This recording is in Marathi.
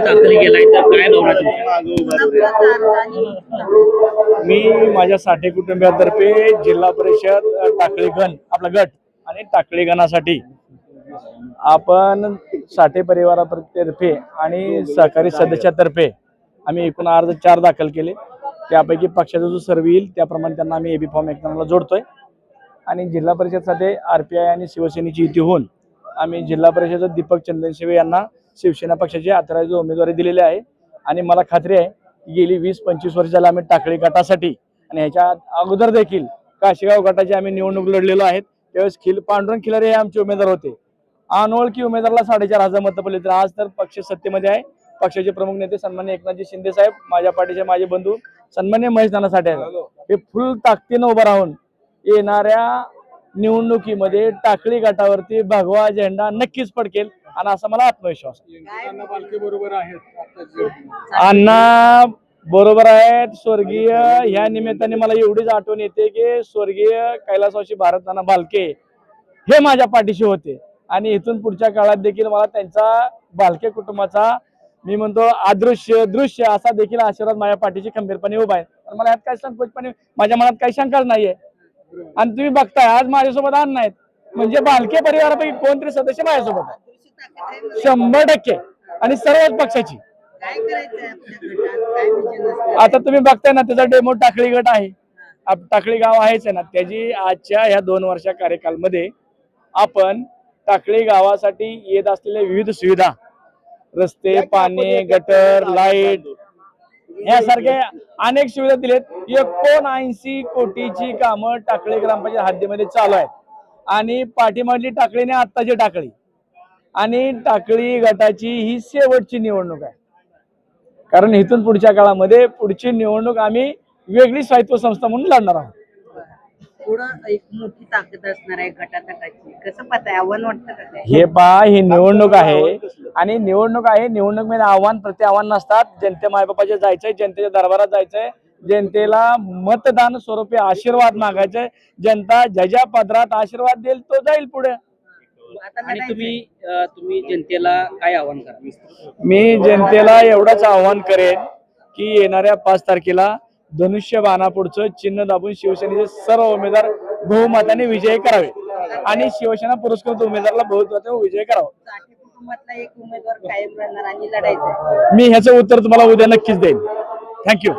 दाखल केलाय तर काय भावना तुमच्या मी माझ्या साठे कुटुंबियातर्फे जिल्हा परिषद अ, टाकळी गण आपला गट आणि टाकळी गणासाठी आपण साठे परिवारातर्फे आणि सहकारी सदस्यातर्फे आम्ही एकूण अर्ज चार दाखल केले. त्यापैकी पक्षाचा जो सर्व येईल त्याप्रमाणे त्यांना आम्ही एबी फॉर्म एकमेकांना जोडतोय. आणि जिल्हा परिषदसाठी आर पी आय आणि शिवसेनेची युती होऊन आम्ही जिल्हा परिषद दीपक चंदनशिवे यांना शिवसेना पक्षाची अठराची उमेदवारी दिलेली आहे. आणि मला खात्री आहे की गेली वीस पंचवीस वर्ष झाली आम्ही टाकळी गटासाठी आणि ह्याच्या अगोदर देखील काशीगाव गटाची आम्ही निवडणूक लढलेलो आहेत त्यावेळेस खिल पांडुरंग खिलारे हे आमचे उमेदवार होते. अनोळखी उमेदवाराला साडेचार हजार मतं पडली तर आज तर पक्ष सत्तेमध्ये आहे. पक्षाचे प्रमुख नेते सन्मान्य एकनाथजी शिंदे साहेब माझ्या पाठीचे माझे बंधू सन्मान्य महेश नाना साठे. हे फुल ताकदीनं उभं राहून येणाऱ्या निवडणुकीमध्ये टाकळी गटावरती भगवा झेंडा नक्कीच फडकेल आणि असा मला आत्मविश्वास आहे. अण्णा बरोबर आहेत. स्वर्गीय ह्या निमित्ताने मला एवढीच आठवण येते की स्वर्गीय कैलासवासी भारत नाना बालके हे माझ्या पाठीशी होते. आणि इथून पुढच्या काळात देखील मला त्यांचा बालके कुटुंबाचा मी म्हणतो अदृश्य दृश्य असा देखील आशीर्वाद माझ्या पाठीशी खंबीरपणे उभा आहे. तर मला यात काही संकोचपणे माझ्या मनात काही शंकाच नाहीये. आणि तुम्ही बघताय आज माझ्यासोबत आण आहेत. म्हणजे बालके परिवारापैकी कोणतरी सदस्य माझ्यासोबत आहे. शंभर टक्के. आणि सर्वच पक्षाची. आता तुम्ही बघताय ना त्याचा डेमो टाकळी गट आहे. टाकळी गाव आहेच आहे ना. त्याची आजच्या ह्या दोन वर्षा कार्यकालमध्ये आपण टाकळी गावासाठी येत असलेल्या विविध सुविधा. रस्ते पाणी गटर लाइट यासारखे अनेक सुविधा दिलेत. एकोणऐंशी कोटीची कामं टाकळी ग्रामपंचायत हद्दीमध्ये चालू आहेत. आणि पाठीमागली टाकळी आणि आत्ताची टाकळी. आणि टाकळी गटाची ही शेवटची निवडणूक आहे. कारण इथून पुढच्या काळामध्ये पुढची निवडणूक आम्ही वेगळी स्वायत्त संस्था म्हणून लढणार आहोत. एक मोठी ताकद असणार आहे कसं आव्हान वाटतं हे पहा ही निवडणूक आहे. आणि निवडणूक आहे निवडणूकमध्ये आव्हान प्रति आव्हान नसतात. जनते मायबापाचे जायचंय जनतेच्या दरबारात जायचंय. जनतेला मतदान स्वरूपी आशीर्वाद मागायचंय. जनता ज्याच्या पदरात आशीर्वाद देईल तो जाईल पुढे. आणि. तुम्ही तुम्ही जनतेला काय आव्हान करा? मी जनतेला एवढंच आव्हान करेन की येणाऱ्या पाच तारखेला धनुष्य बाणापुढचं चिन्ह दाबून शिवसेनेचे सर्व उमेदवार बहुमताने विजय करावे. आणि शिवसेना पुरस्कृत उमेदवाराला बहुमताने विजय करावा. कुटुंबातला एक उमेदवार कायम राहणार आणि लढायचं मी ह्याचं उत्तर तुम्हाला उद्या नक्कीच देईन. थँक्यू